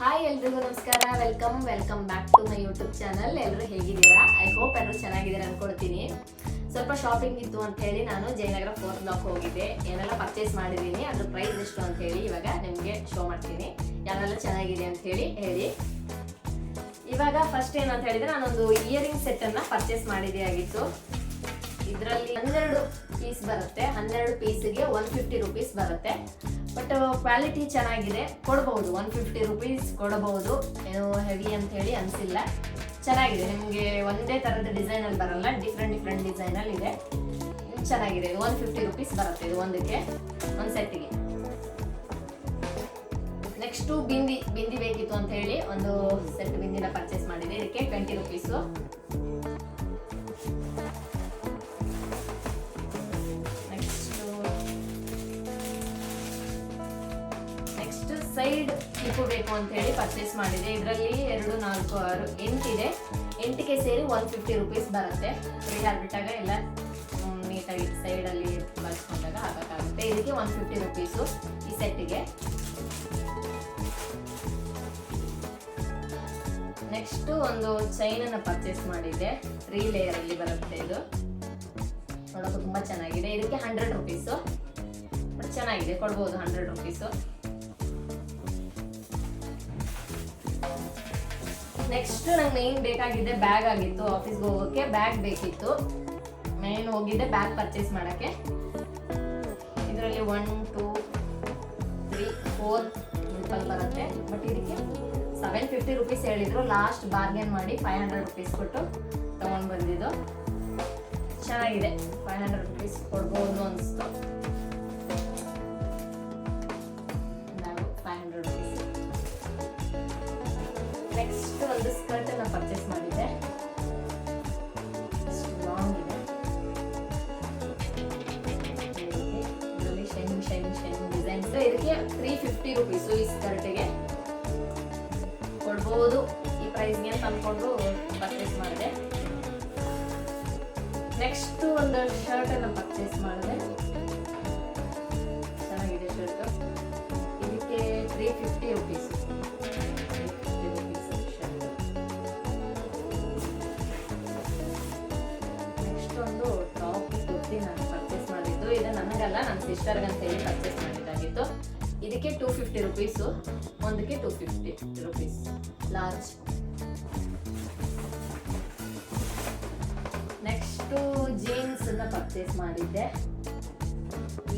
Hi ಎಲ್ರಿಗೂ ನಮಸ್ಕಾರ. Welcome welcome back to my YouTube channel ಎಲ್ಲರೂ ಹೇಗಿದ್ದೀರಾ? ಐ ಹೋಪ್ ಎಲ್ಲರೂ ಚೆನ್ನಾಗಿದ್ದೀರಾ ಅನ್ಕೊಳ್ತೀನಿ. ಸ್ವಲ್ಪ ಶಾಪಿಂಗ್ ಇತ್ತು ಅಂತ ಹೇಳಿ ನಾನು ಜಯನಗರ ಫೋರ್ತ್ ಬ್ಲಾಕ್ ಹೋಗಿದ್ದೆ. ಏನೆಲ್ಲ ಪರ್ಚೇಸ್ ಮಾಡಿದ್ದೀನಿ, ಅದ್ರ ಪ್ರೈಸ್ ಎಷ್ಟು ಅಂತ ಹೇಳಿ ಇವಾಗ ನಿಮಗೆ ಶೋ ಮಾಡ್ತೀನಿ. ಯಾರೆಲ್ಲ ಚೆನ್ನಾಗಿದೆ ಅಂತ ಹೇಳಿ ಹೇಳಿ. ಇವಾಗ ಫಸ್ಟ್ ಏನಂತ ಹೇಳಿದ್ರೆ ನಾನೊಂದು ಇಯರಿಂಗ್ ಸೆಟ್ ಅನ್ನ ಪರ್ಚೇಸ್ ಮಾಡಿದೆ ಆಗಿತ್ತು. ಇದರಲ್ಲಿ ಹನ್ನೆರಡು ಪೀಸ್ ಬರುತ್ತೆ. ಹನ್ನೆರಡು ಪೀಸ್ಗೆ ಒನ್ ಫಿಫ್ಟಿ ರುಪೀಸ್ ಬರುತ್ತೆ. ಬಟ್ ಕ್ವಾಲಿಟಿ ಚೆನ್ನಾಗಿದೆ. ಕೊಡಬಹುದು ಒನ್ ಫಿಫ್ಟಿ ರುಪೀಸ್ ಕೊಡಬಹುದು ಏನು ಹೆವಿ ಅಂತ ಹೇಳಿ ಅನಿಸಿಲ್ಲ. ಚೆನ್ನಾಗಿದೆ. ನಿಮಗೆ ಒಂದೇ ಥರದ ಡಿಸೈನಲ್ಲಿ ಬರಲ್ಲ. ಡಿಫ್ರೆಂಟ್ ಡಿಫ್ರೆಂಟ್ ಡಿಸೈನಲ್ಲಿ ಇದೆ. ಚೆನ್ನಾಗಿದೆ. ಒನ್ ಫಿಫ್ಟಿ ರುಪೀಸ್ ಬರುತ್ತೆ ಇದು ಒಂದಕ್ಕೆ, ಒಂದು ಸೆಟ್ಟಿಗೆ ನೆಕ್ಸ್ಟು ಬಿಂದಿ ಬಿಂದಿ ಬೇಕಿತ್ತು ಅಂತ ಹೇಳಿ ಒಂದು ಸೆಟ್ ಬಿಂದಿನ ಪರ್ಚೇಸ್ ಮಾಡಿದೆ. ಇದಕ್ಕೆ ಟ್ವೆಂಟಿ ರುಪೀಸು ಸೈಡ್ ಕ್ಲಿಪ್ಪು ಬೇಕು ಅಂತ ಹೇಳಿ ಪರ್ಚೇಸ್ ಮಾಡಿದೆ. ಇದರಲ್ಲಿ ಎರಡು, ನಾಲ್ಕು, ಆರು ಎಂಟಿದೆ ಎಂಟಿಗೆ ಸೇರಿ ಒನ್ ಫಿಫ್ಟಿ ರುಪೀಸ್ ಬರುತ್ತೆ. ಫ್ರೀ ಆಗಿಬಿಟ್ಟಾಗ ಎಲ್ಲ ನೀಟಾಗಿ ಸೈಡಲ್ಲಿ ಬಳಸ್ಕೊಂಡಾಗ ಹಾಕೋಕ್ಕಾಗುತ್ತೆ ಇದಕ್ಕೆ ಒನ್ ಫಿಫ್ಟಿ ರುಪೀಸು ಈ ಸೆಟ್ಟಿಗೆ ನೆಕ್ಸ್ಟು ಒಂದು ಚೈನನ್ನು ಪರ್ಚೇಸ್ ಮಾಡಿದ್ದೆ. ತ್ರೀ ಲೇಯರಲ್ಲಿ ಬರುತ್ತೆ ಇದು. ನೋಡೋಕೆ ತುಂಬ ಚೆನ್ನಾಗಿದೆ. ಇದಕ್ಕೆ ಹಂಡ್ರೆಡ್ ರುಪೀಸು ಚೆನ್ನಾಗಿದೆ. ಕೊಡ್ಬೋದು ಹಂಡ್ರೆಡ್ ರುಪೀಸು ನೆಕ್ಸ್ಟ್ ನಂಗೆ ಮೇನ್ ಬೇಕಾಗಿದ್ದೆ ಬ್ಯಾಗ್ ಆಗಿತ್ತು. ಆಫೀಸ್ಗೆ ಹೋಗೋಕ್ಕೆ ಬ್ಯಾಗ್ ಬೇಕಿತ್ತು. ಮೇನ್ ಹೋಗಿದ್ದೆ ಬ್ಯಾಗ್ ಪರ್ಚೇಸ್ ಮಾಡೋಕ್ಕೆ. ಇದರಲ್ಲಿ one two three four simple ಬರುತ್ತೆ. ಬಟ್ ಇದಕ್ಕೆ ಸೆವೆನ್ ಫಿಫ್ಟಿ ರುಪೀಸ್ ಹೇಳಿದ್ರು. ಲಾಸ್ಟ್ ಬಾರ್ಗೇನ್ ಮಾಡಿ ಫೈವ್ ಹಂಡ್ರೆಡ್ ರುಪೀಸ್ ಕೊಟ್ಟು ತೊಗೊಂಡು ಬಂದಿದ್ದು. ಚೆನ್ನಾಗಿದೆ. ಫೈವ್ ಹಂಡ್ರೆಡ್ ರುಪೀಸ್ ಕೊಡ್ಬೋದು ಅನಿಸ್ತು. ನೆಕ್ಸ್ಟ್ ಒಂದು ಸ್ಕರ್ಟ್ ಅನ್ನ ಪರ್ಚೇಸ್ ಮಾಡಿದ್ದೆ. ಲಾಂಗ್ ಇದೆ. ಇದರಲ್ಲಿ ಶೈನ್ ಶೈನ್ ಡಿಸೈನ್ಸ್ ಇದಕ್ಕೆ ತ್ರೀ ಫಿಫ್ಟಿ ರುಪೀಸು ಈ ಸ್ಕರ್ಟಿಗೆ ಕೊಡ್ಬೋದು. ಈ ಪ್ರೈಸ್ಗೆ ಅಂತ ಅಂದ್ಕೊಂಡು ಪರ್ಚೇಸ್ ಮಾಡಿದೆ. ನೆಕ್ಸ್ಟ್ ಒಂದು ಶರ್ಟ್ ಅನ್ನ ಪರ್ಚೇಸ್ ಮಾಡಿದೆ. ನನಗಲ್ಲ ನನ್ನ ಸಿಸ್ಟರ್ಗೆ ಅಂತ ಹೇಳಿ ಪರ್ಚೇಸ್ ಮಾಡಿದ್ದಾಗಿತ್ತು. ಇದಕ್ಕೆ ಟೂ ಫಿಫ್ಟಿ ರುಪೀಸು ಒಂದಕ್ಕೆ two fifty rupees large next jeans ಅನ್ನ ಪರ್ಚೇಸ್ ಮಾಡಿದ್ದೆ.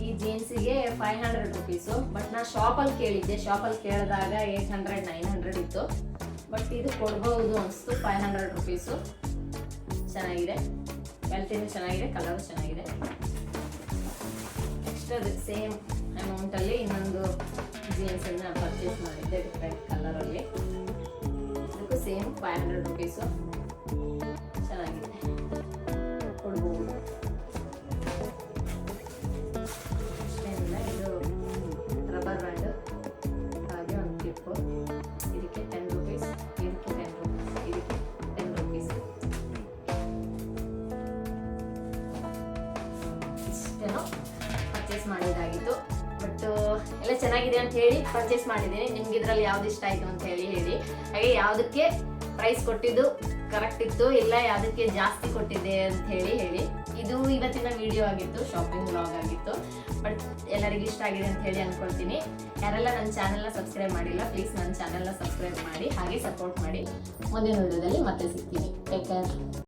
ಈ ಜೀನ್ಸಿಗೆ ಫೈವ್ ಹಂಡ್ರೆಡ್ ರುಪೀಸು ಬಟ್ ನಾ ಶಾಪಲ್ಲಿ ಕೇಳಿದ್ದೆ. ಶಾಪಲ್ಲಿ ಕೇಳಿದಾಗ ಏಟ್ ಹಂಡ್ರೆಡ್ ನೈನ್ ಹಂಡ್ರೆಡ್ ಇತ್ತು. ಬಟ್ ಇದು ಕೊಡ್ಬೋದು ಅನಿಸ್ತು ಫೈವ್ ಹಂಡ್ರೆಡ್ ರುಪೀಸು ಚೆನ್ನಾಗಿದೆ. ಕ್ವಾಲಿಟಿನೂ ಚೆನ್ನಾಗಿದೆ ಕಲರು ಚೆನ್ನಾಗಿದೆ. ನೆಕ್ಸ್ಟ್ ಅದು ಸೇಮ್ ಅಮೌಂಟಲ್ಲಿ ಇನ್ನೊಂದು ಜೀನ್ಸನ್ನು ಪರ್ಚೇಸ್ ಮಾಡಿದ್ದೆ ಡಿಫ್ರೆಂಟ್ ಕಲರಲ್ಲಿ ಅದಕ್ಕೂ ಸೇಮ್ ಫೈವ್ ಹಂಡ್ರೆಡ್ ರುಪೀಸು ಎಲ್ಲ ಚೆನ್ನಾಗಿದೆ ಅಂತ ಹೇಳಿ ಪರ್ಚೇಸ್ ಮಾಡಿದ್ದೀನಿ. ನಿಮ್ಗೆ ಇದರಲ್ಲಿ ಯಾವ್ದು ಇಷ್ಟ ಆಯಿತು ಅಂತ ಹೇಳಿ ಹೇಳಿ. ಹಾಗೆ ಯಾವುದಕ್ಕೆ ಪ್ರೈಸ್ ಕೊಟ್ಟಿದ್ದು ಕರೆಕ್ಟ್ ಇತ್ತು, ಇಲ್ಲ ಯಾವುದಕ್ಕೆ ಜಾಸ್ತಿ ಕೊಟ್ಟಿದ್ದೆ ಅಂತ ಹೇಳಿ ಹೇಳಿ. ಇದು ಇವತ್ತಿನ ವಿಡಿಯೋ ಆಗಿತ್ತು ಶಾಪಿಂಗ್ ಬ್ಲಾಗ್ ಆಗಿತ್ತು. ಬಟ್ ಎಲ್ಲರಿಗೂ ಇಷ್ಟ ಆಗಿದೆ ಅಂತ ಹೇಳಿ ಅನ್ಕೊಳ್ತೀನಿ. ಯಾರೆಲ್ಲ ನನ್ನ ಚಾನೆಲ್ನ ಸಬ್ಸ್ಕ್ರೈಬ್ ಮಾಡಿಲ್ಲ ಪ್ಲೀಸ್ ನನ್ನ ಚಾನೆಲ್ನ ಸಬ್ಸ್ಕ್ರೈಬ್ ಮಾಡಿ, ಹಾಗೆ ಸಪೋರ್ಟ್ ಮಾಡಿ. ಮುಂದಿನ ವಿಡಿಯೋದಲ್ಲಿ ಮತ್ತೆ ಸಿಗ್ತೀನಿ. Take care